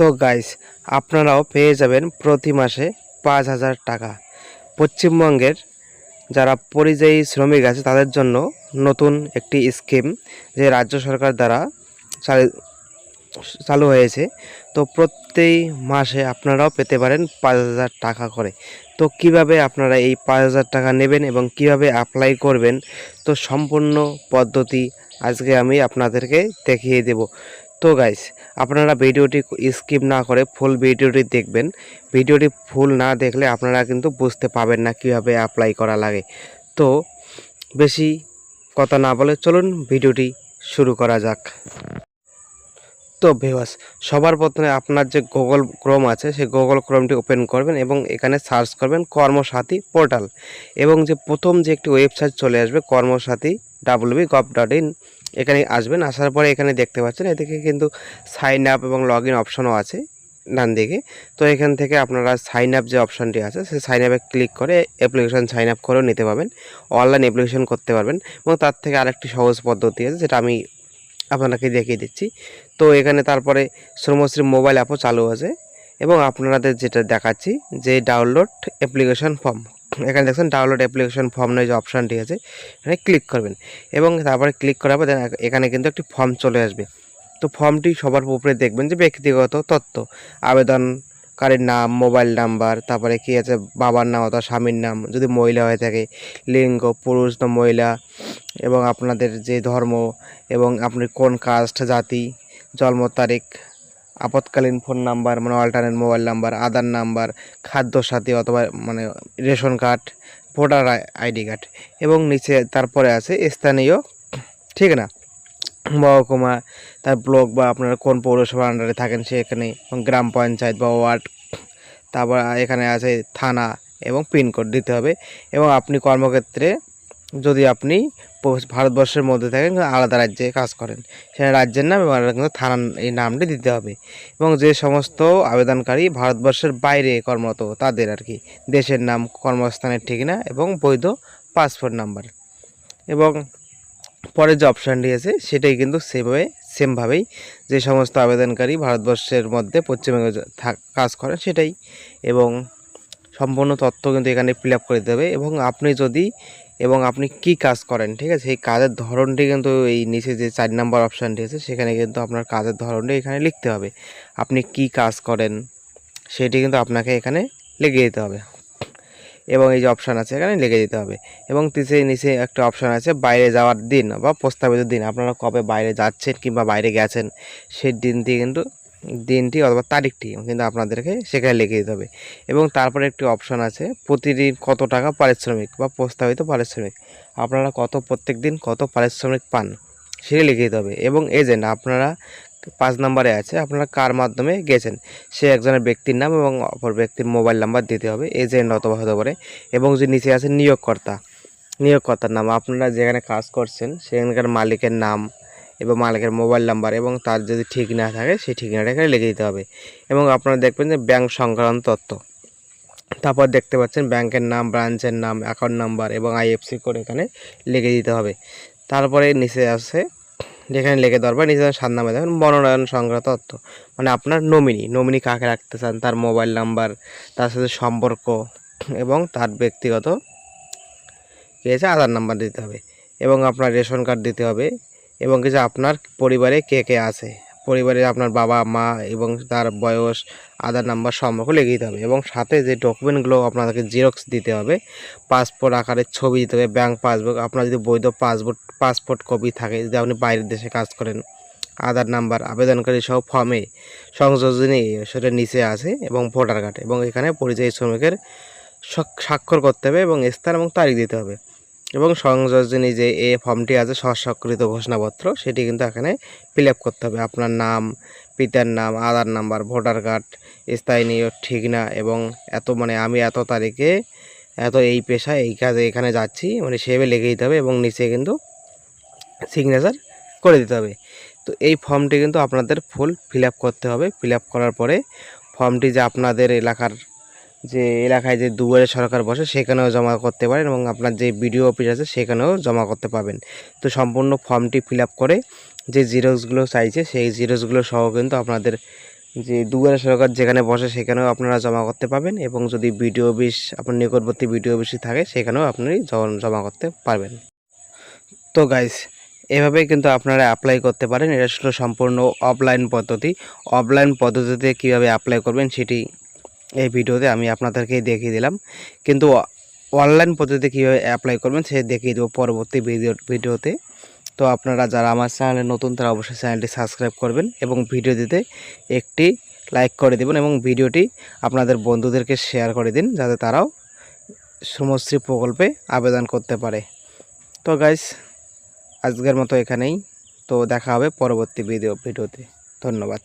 তো গাইস আপনারাও পেয়ে যাবেন প্রতি মাসে পাঁচ হাজার টাকা। পশ্চিমবঙ্গের যারা পরিযায়ী শ্রমিক আছে, তাদের জন্য নতুন একটি স্কিম যে রাজ্য সরকার দ্বারা চালু- হয়েছে। তো প্রত্যেক মাসে আপনারাও পেতে পারেন পাঁচ হাজার টাকা করে। তো কীভাবে আপনারা এই পাঁচ হাজার টাকা নেবেন এবং কীভাবে অ্যাপ্লাই করবেন, তো সম্পূর্ণ পদ্ধতি আজকে আমি আপনাদেরকে দেখিয়ে দেব। তো গাইস আপনারা ভিডিওটি স্কিপ না করে ফুল ভিডিওটি দেখবেন। ভিডিওটি ফুল না দেখলে আপনারা কিন্তু বুঝতে পাবেন না কীভাবে অ্যাপ্লাই করা লাগে। তো বেশি কথা না বলে চলুন ভিডিওটি শুরু করা যাক। তো ভিউয়ার্স সবার প্রথমে আপনার যে গুগল ক্রোম আছে, সেই গুগল ক্রোমটি ওপেন করবেন এবং এখানে সার্চ করবেন কর্মসাথী পোর্টাল এবং যে প্রথম যে একটি ওয়েবসাইট চলে আসবে Karmasathi WB gov dot in এখানে আসবেন, আসার পরে এখানে দেখতে পাচ্ছেন এদিকে কিন্তু সাইন আপ এবং লগ ইন অপশনও আছে ডান দিকে। তো এখান থেকে আপনারা সাইন আপ যে অপশানটি আছে সেই সাইন আপে ক্লিক করে অ্যাপ্লিকেশন সাইন আপ করেও নিতে পারবেন অনলাইন অ্যাপ্লিকেশন করতে পারবেন এবং তার থেকে আরেকটি সহজ পদ্ধতি আছে, যেটা আমি আপনাকে দেখিয়ে দিচ্ছি। তো এখানে তারপরে শ্রমশ্রী মোবাইল অ্যাপও চালু আছে এবং আপনাদের যেটা দেখাচ্ছি, যে ডাউনলোড অ্যাপ্লিকেশন ফর্ম এখানে দেখছেন ডাউনলোড অ্যাপ্লিকেশন ফর্ম নয় যে অপশানটি আছে, এখানে ক্লিক করবেন। এবং তারপরে ক্লিক করার পর এখানে কিন্তু একটি ফর্ম চলে আসবে। তো ফর্মটি সবার উপরে দেখবেন যে ব্যক্তিগত তথ্য, আবেদনকারীর নাম মোবাইল নাম্বার তারপরে কি আছে, বাবার নাম অথবা স্বামীর নাম, যদি মহিলা হয়ে থাকে, লিঙ্গ, পুরুষ না মহিলা, এবং আপনাদের যে ধর্ম, এবং আপনি কোন কাস্ট জাতি, জন্ম তারিখ আপৎকালীন ফোন নাম্বার মানে alternate mobile number, Aadhaar number, Khadya Sathi অথবা মানে ration card, voter ID card এবং নিচে তারপরে আছে স্থানীয়, ঠিক না? মহকুমা তার ব্লক বা আপনারা কোন পৌরসভার আন্ডারে থাকেন সেখানে গ্রাম পঞ্চায়েত বা ওয়ার্ড, তারপর এখানে আছে থানা এবং পিনকোড দিতে হবে এবং আপনি কর্মক্ষেত্রে যদি আপনি ভারতবর্ষের মধ্যে থাকেন আলাদা রাজ্যে কাজ করেন। সেখানে রাজ্যের নাম এবং কিন্তু থানার এই নামটি দিতে হবে। এবং যে সমস্ত আবেদনকারী ভারতবর্ষের বাইরে কর্মরত, তাদের আর কি, দেশের নাম, কর্মস্থানের ঠিকানা এবং বৈধ পাসপোর্ট নাম্বার। এবং পরের যে অপশানটি আছে, সেটাই কিন্তু সেভাবে, সেমভাবেই যে সমস্ত আবেদনকারী ভারতবর্ষের মধ্যে পশ্চিমবঙ্গে কাজ করেন, সেটাই। এবং সম্পূর্ণ তথ্য কিন্তু এখানে ফিল আপ করে দিতে হবে এবং আপনি যদি, এবং আপনি কি কাজ করেন, ঠিক আছে? সেই কাজের ধরনটি কিন্তু এই নিচে যে চার নাম্বার অপশানটি আছে, সেখানে কিন্তু আপনার কাজের ধরনটি এখানে লিখতে হবে। আপনি কি কাজ করেন, সেটি কিন্তু আপনাকে এখানে লিখে দিতে হবে। এবং এই যে অপশান আছে, এখানে লিখে দিতে হবে। এবং নিচে নিচে একটা অপশান আছে, বাইরে যাওয়ার দিন বা প্রস্তাবিত দিন। আপনারা কবে বাইরে যাচ্ছেন কিংবা বাইরে গেছেন, সেই দিনটি কিন্তু দিনটি অথবা তারিখটি কিন্তু আপনাদেরকে সেখানে লিখে দিতে হবে। এবং তারপরে একটি অপশান আছে, প্রতিদিন কত টাকা পারিশ্রমিক বা প্রস্তাবিত পারিশ্রমিক? আপনারা কত প্রত্যেক দিন কত পারিশ্রমিক পান? সেটা লিখে দিতে হবে। এবং এজেন্ট আপনারা পাঁচ নম্বরে আছে, আপনারা কার মাধ্যমে গেছেন? সে একজনের ব্যক্তির নাম এবং অপর ব্যক্তির মোবাইল নাম্বার দিতে হবে এজেন্ট অথবা হতে পারে। এবং যে নিচে আছে নিয়োগকর্তা, নিয়োগকর্তার নাম। আপনারা যেখানে কাজ করছেন, সেখানকার মালিকের নাম এবং মালিকের মোবাইল নাম্বার এবং তার যদি ঠিক না থাকে, সেই ঠিকানাটা এখানে লিখে দিতে হবে। এবং আপনারা দেখবেন যে ব্যাংক সংক্রান্ত তথ্য। তারপর দেখতে পাচ্ছেন ব্যাংকের নাম, ব্রাঞ্চের নাম অ্যাকাউন্ট নাম্বার এবং আইএফসি কোড এখানে লিখে দিতে হবে। তারপরে নিচে আছে, যেখানে লিখে দেওয়ার নিচে সাত নামে দেখেন, মনোনয়ন সংক্রান্ত তথ্য। মানে আপনার নমিনি নমিনি কাকে রাখতে চান? তার মোবাইল নাম্বার, তার সাথে সম্পর্ক এবং তার ব্যক্তিগত কী আছে আধার নাম্বার দিতে হবে। এবং আপনার রেশন কার্ড দিতে হবে। এবং কিছু আপনার পরিবারে কে কে আছে? পরিবারে আপনার বাবা, মা এবং তার বয়স, আধার নাম্বার সম্পর্ক লিখে দিতে হবে এবং সাথে যে ডকুমেন্টগুলো আপনাদেরকে জেরক্স দিতে হবে পাসপোর্ট আকারের ছবি দিতে হবে ব্যাঙ্ক পাসবুক আপনার যদি বৈধ পাসপোর্ট পাসপোর্ট কপি থাকে, যদি আপনি বাইরের দেশে কাজ করেন, আধার নাম্বার, আবেদনকারী সহ ফর্মে সংযোজনী সেটা নিচে আছে এবং ভোটার কার্ড এবং এখানে পরিযায়ী শ্রমিকের স্বাক্ষর করতে হবে এবং স্থান এবং তারিখ দিতে হবে। এবং সংযোজনী যে এ ফর্মটি আছে স্বস্বাক্ষরিত ঘোষণাপত্র, সেটি কিন্তু এখানে ফিল করতে হবে। আপনার নাম, পিতার নাম, আধার নাম্বার, ভোটার কার্ড স্থানীয় ঠিকানা এবং এত মানে আমি এত তারিখে এত এই পেশা এই কাজে এখানে যাচ্ছি মানে সেভাবে লিখে দিতে হবে এবং নিচে কিন্তু সিগনেচার করে দিতে হবে। তো এই ফর্মটি কিন্তু আপনাদের ফুল ফিল করতে হবে। ফিল করার পরে ফর্মটি যে আপনাদের এলাকার যে এলাকায় যে দুয়ারে সরকার বসে সেখানেও জমা করতে পারেন এবং আপনার যে বিডিও অফিস আছে সেখানেও জমা করতে পারবেন। তো সম্পূর্ণ ফর্মটি ফিল করে যে জিরোক্সগুলো চাইছে সেই জিরোক্সগুলো সহ কিন্তু আপনাদের যে দুয়ারে সরকার যেখানে বসে সেখানেও আপনারা জমা করতে পারবেন এবং যদি বিডিও অফিস, আপনার নিকটবর্তী বিডিও অফিসে থাকে সেখানেও আপনি জমা করতে পারবেন। তো গাইস এভাবেই কিন্তু আপনারা অ্যাপ্লাই করতে পারেন। এটা ছিল সম্পূর্ণ অফলাইন পদ্ধতি। অফলাইন পদ্ধতিতে কীভাবে অ্যাপ্লাই করবেন সেটি এই ভিডিওতে আমি আপনাদেরকে দেখিয়ে দিলাম। কিন্তু অনলাইন পদ্ধতিতে কীভাবে অ্যাপ্লাই করবেন সে দেখিয়ে দেবো পরবর্তী ভিডিও ভিডিওতে। তো আপনারা যারা আমার চ্যানেলে নতুন, তারা অবশ্যই চ্যানেলটি সাবস্ক্রাইব করবেন এবং ভিডিওটিতে একটি লাইক করে দেবেন এবং ভিডিওটি আপনাদের বন্ধুদেরকে শেয়ার করে দিন, যাতে তারাও শ্রমশ্রী প্রকল্পে আবেদন করতে পারে। তো গাইস আজকের মতো এখানেই। তো দেখা হবে পরবর্তী ভিডিও ভিডিওতে। ধন্যবাদ।